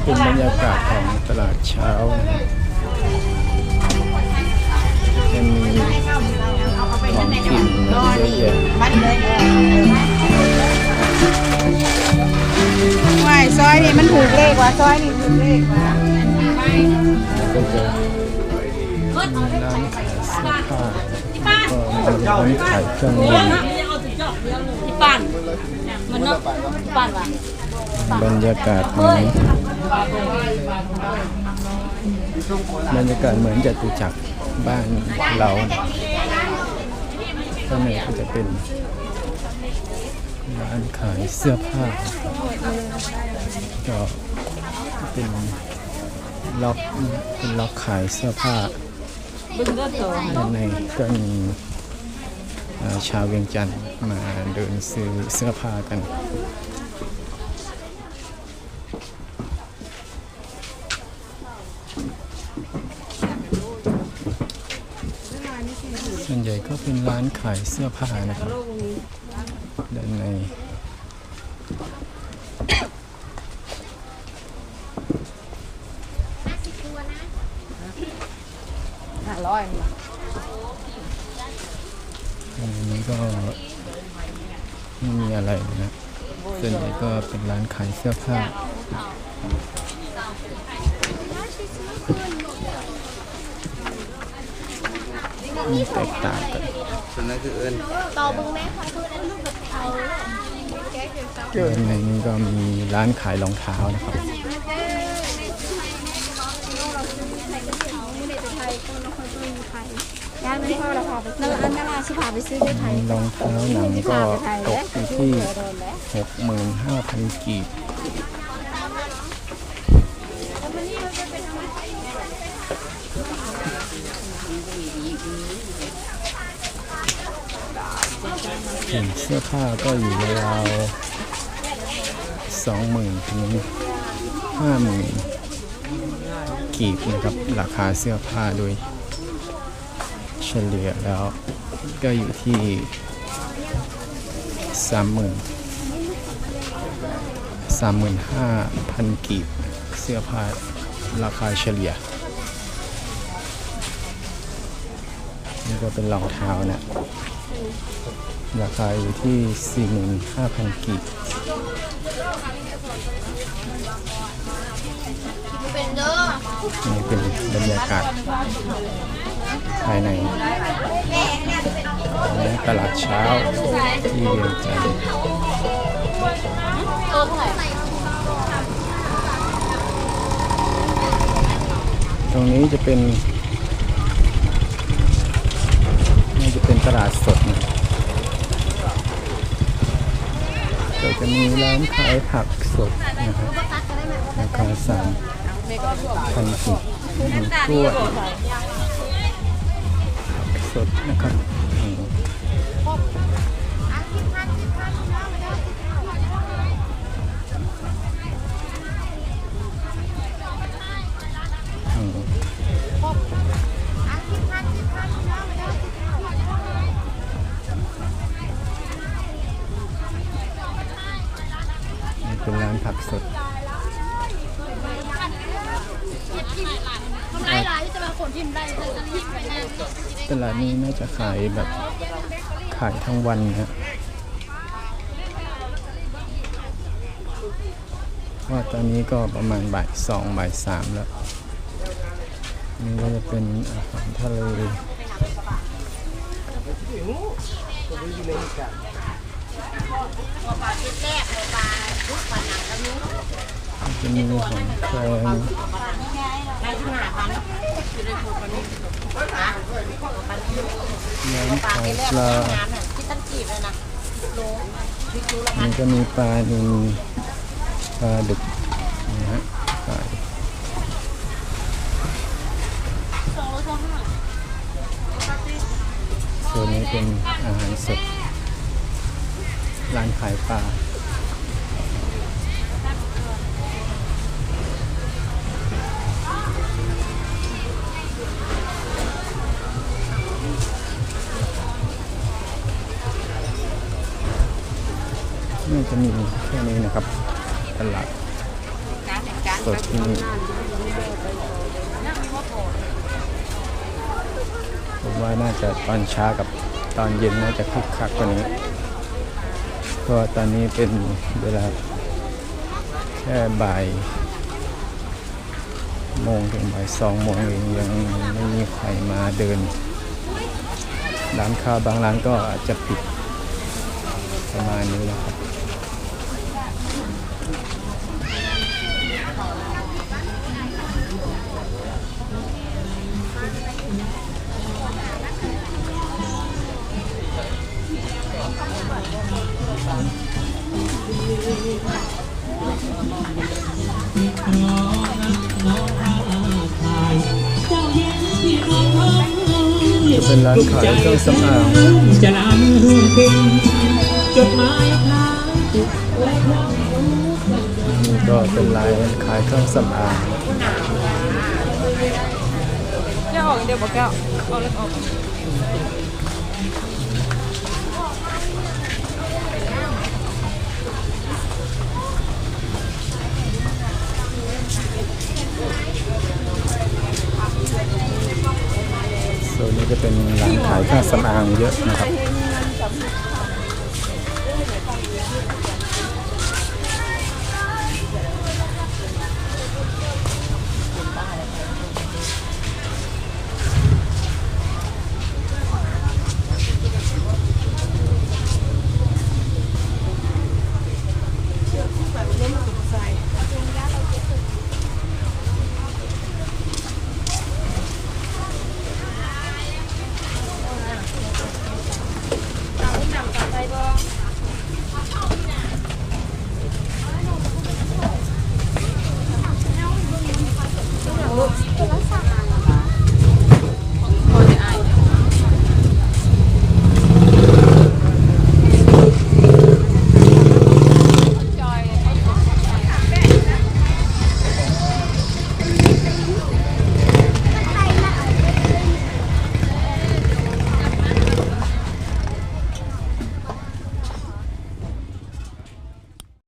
นี้เป็นบรรยากาศของตลาดเช้านะครับจะมีของกินเยอะแยะมันเลยว่ายซอยนี่มันถูกเลขว่ะซอยนี่ถูกเลขว่ะก็จะมีร้านขายเสื้อผ้าก็มีร้านขายเครื่องเงินที่บ้านมันเนาะที่บ้านว่ะ บรรยากาศเหมือนบรรยากาศเหมือนจตุจักรบ้านเราข้างในก็จะเป็นร้านขายเสื้อผ้าก็เป็นล็อกเป็นล็อกขายเสื้อผ้าด้านในก็มีชาวเวียงจันทร์มาเดินซื้อเสื้อผ้ากัน ส่วนใหญ่ก็เป็นร้านขายเสื้อผ้านะครับด้านในห้าร้อยอันนี้ก็ไม่มีอะไรนะส่วนใหญ่ก็เป็นร้านขายเสื้อผ้า มีแตกต่างกันส่วนนั้นคือเอิญด้านในนี้ก็มีร้านขายรองเท้านะครับย่านไม่พอเราพาไปนั่นอันนั้นสิพาไปซื้อได้ไทยรองเท้าหนังก็ตกอยู่ที่65,000กีบส่วน เสื้อผ้าก็อยู่ราวสองหมื่นถึงห้าหมื่นกีบนะครับ ราคาเสื้อผ้าโดยเฉลี่ยแล้วก็อยู่ที่สามหมื่นสามหมื่นห้าพันกีบ เสื้อผ้าราคาเฉลี่ย นี่ก็เป็นรองเท้านะราคาอยู่ที่ 45,000กีบนี่เป็นบรรยากาศภายในตลาดเช้าที่เวียงจันทร์เตรงนี้จะเป็นน่าจะเป็นต ลาดสดนะก็จะมีร้านขายผักสดนะครับราคาสามพันกีบมีกล้วยสดนะครับ เป็นร้านผักสดทำไรหลายจะมาขนทิมได้จะทิ้งไปแน่ตลาดนี้น่าจะขายแบบขายทั้งวันนะว่าตอนนี้ก็ประมาณบ่ายสองบ่ายสามแล้ว นี่ก็จะเป็นอาหารทะเล จะมีหอยแครงในขนาดนั้นอยู่ในขวดมันนี่น้ำขาปลางานน่ะที่ตั้งจีบเลยนะโลพริกรู้ละพันนี่ก็มีปลานิลปลาดุกนะฮะขายสองโลาส่วนนี้เป็นอาหารสด ร้านขายปลาน่าจะมีแค่นี้นะครับตลาดสดที่นี่ผมว่าน่าจะตอนเช้ากับตอนเย็นน่าจะคึกคักกว่านี้ ก็ตอนนี้เป็นเวลาแค่บ่ายโมงถึงบ่ายสองโมงเองยังไม่มีใครมาเดิน ร้านค้าบางร้านก็อาจจะปิดประมาณนี้แล้วครับ จะเป็นร้านขายเครื่องสำอางจะนำเป็นจดหมายพานี่ก็เป็นร้านขายเครื่องสำอางแก้วออกเดี๋ยวบอกแก้วเอาเล็กออก จะเป็นร้านขายเครื่องสำอางเยอะนะครับ